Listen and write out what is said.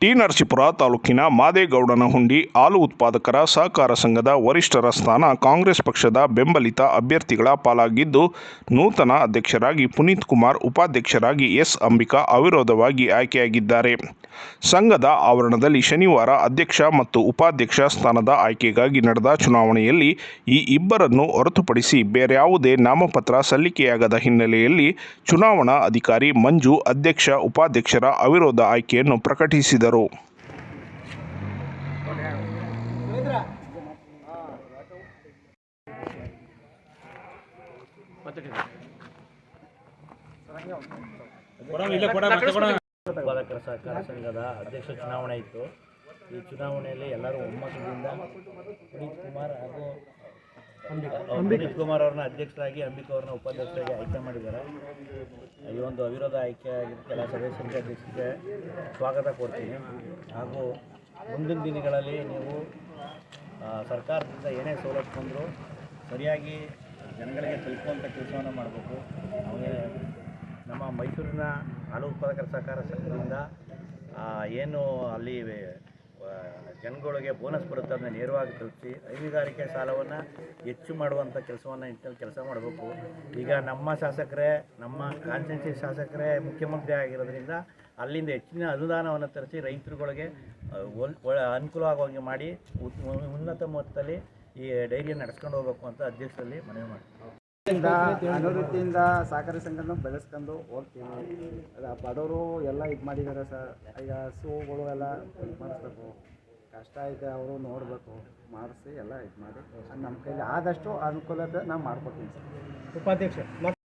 T Narasipura ತಾಲೂಕಿನ ಮಾದೇಗೌಡನ ಹುಂಡಿ ಹಾಲು ಉತ್ಪಾದಕರ ಸಹಕಾರ ಸಂಘದ ವರಿಷ್ಠರ ಸ್ಥಾನ ಕಾಂಗ್ರೆಸ್ ಪಕ್ಷದ ಬೆಂಬಲಿತ ಅಭ್ಯರ್ಥಿಗಳ ಪಾಲಾಗಿದ್ದು, ನೂತನ ಅಧ್ಯಕ್ಷರಾಗಿ ಪುನೀತ್ ಕುಮಾರ್, ಉಪಾಧ್ಯಕ್ಷರಾಗಿ ಎಸ್ ಅಂಬಿಕಾ ಅವಿರೋಧವಾಗಿ ಆಯ್ಕೆಯಾಗಿದ್ದಾರೆ. ಸಂಘದ ಆವರಣದಲ್ಲಿ ಶನಿವಾರ ಅಧ್ಯಕ್ಷ ಮತ್ತು ಉಪಾಧ್ಯಕ್ಷ ಸ್ಥಾನದ ಆಯ್ಕೆಗಾಗಿ ನಡೆದ ಚುನಾವಣೆಯಲ್ಲಿ ಈ ಇಬ್ಬರನ್ನು ಹೊರತುಪಡಿಸಿ ಬೇರ್ಯಾವುದೇ ನಾಮಪತ್ರ ಸಲ್ಲಿಕೆಯಾಗದ ಹಿನ್ನೆಲೆಯಲ್ಲಿ ಚುನಾವಣಾ ಅಧಿಕಾರಿ ಮಂಜು, ಅಧ್ಯಕ್ಷ, ಉಪಾಧ್ಯಕ್ಷರ ಅವಿರೋಧ ಆಯ್ಕೆಯನ್ನು ಪ್ರಕಟಿಸಿದರು. ಉತ್ಪಾದಕರ ಸಹಕಾರ ಸಂಘದ ಅಧ್ಯಕ್ಷ ಚುನಾವಣೆ ಇತ್ತು. ಈ ಚುನಾವಣೆಯಲ್ಲಿ ಎಲ್ಲರೂ ಒಮ್ಮತದಿಂದ ಪುನೀತ್ ಕುಮಾರ್ ಹಾಗೂ ಪುನೀತ್ ಕುಮಾರ್ ಅವ್ರನ್ನ ಅಧ್ಯಕ್ಷರಾಗಿ ಅಂಬಿಕಾ ಅವ್ರನ್ನ ಉಪಾಧ್ಯಕ್ಷರಾಗಿ ಆಯ್ಕೆ ಮಾಡಿದ್ದಾರೆ. ಈ ಒಂದು ಅವಿರೋಧ ಆಯ್ಕೆ ಸಭೆ ಸದಸ್ಯರಿಗೆ ಅಧ್ಯಕ್ಷರಿಗೆ ಸ್ವಾಗತ ಕೊಡ್ತೀನಿ ಹಾಗೂ ಮುಂದಿನ ದಿನಗಳಲ್ಲಿ ನೀವು ಸರ್ಕಾರದಿಂದ ಏನೇ ಸವಲತ್ತು ಬಂದರೂ ಸರಿಯಾಗಿ ಜನಗಳಿಗೆ ತಲುಪುವಂಥ ಕೆಲಸವನ್ನು ಮಾಡಬೇಕು. ನಮಗೆ ನಮ್ಮ ಮೈಸೂರಿನ ಹಾಲು ಉತ್ಪಾದಕರ ಸಹಕಾರ ಸಂಘದಿಂದ ಏನು ಅಲ್ಲಿ ಜನಗಳಿಗೆ ಬೋನಸ್ ಬರುತ್ತೆ ಅದನ್ನ ನೇರವಾಗಿ ತಲುಪಿಸಿ ಹೈನುಗಾರಿಕೆ ಸಾಲವನ್ನು ಹೆಚ್ಚು ಮಾಡುವಂಥ ಕೆಲಸವನ್ನು ನಿಟ್ಟಿನಲ್ಲಿ ಕೆಲಸ ಮಾಡಬೇಕು. ಈಗ ನಮ್ಮ ಶಾಸಕರೇ, ನಮ್ಮ ಕಾನ್ಸ್ಟಿಟ್ಯೂನ್ಸಿ ಶಾಸಕರೇ ಮುಖ್ಯಮಂತ್ರಿ ಆಗಿರೋದ್ರಿಂದ ಅಲ್ಲಿಂದ ಹೆಚ್ಚಿನ ಅನುದಾನವನ್ನು ತರಿಸಿ ರೈತರುಗಳಿಗೆ ಒಳ್ಳೆ ಅನುಕೂಲವಾಗುವಂಗೆ ಮಾಡಿ ಉನ್ನತ ಮೊತ್ತದಲ್ಲಿ ಈ ಡೈರಿಯನ್ನು ನಡೆಸ್ಕೊಂಡು ಹೋಗಬೇಕು ಅಂತ ಅಧ್ಯಕ್ಷರಲ್ಲಿ ಮನವಿ ಮಾಡ್ತೀನಿ. ಅಭಿವೃದ್ಧಿಯಿಂದ ಸಹಕಾರಿ ಸಂಘನ ಬೆಳೆಸ್ಕೊಂಡು ಹೋಗ್ತೀವಿ ಬಡವರು ಎಲ್ಲ ಇದು ಮಾಡಿದ್ದಾರೆ ಸರ್. ಈಗ ಹಸುಗಳು ಎಲ್ಲ ಇದು ಮಾಡಿಸ್ಬೇಕು. ಕಷ್ಟ ಐತೆ ಅವರು ನೋಡಬೇಕು, ಮಾಡಿಸಿ ಎಲ್ಲ ಇದು ಮಾಡಿ. ನಮ್ಮ ಕೈಲಿ ಆದಷ್ಟು ಅನುಕೂಲತೆ ನಾವು ಮಾಡ್ಕೊಡ್ತೀನಿ ಸರ್. ಉಪಾಧ್ಯಕ್ಷ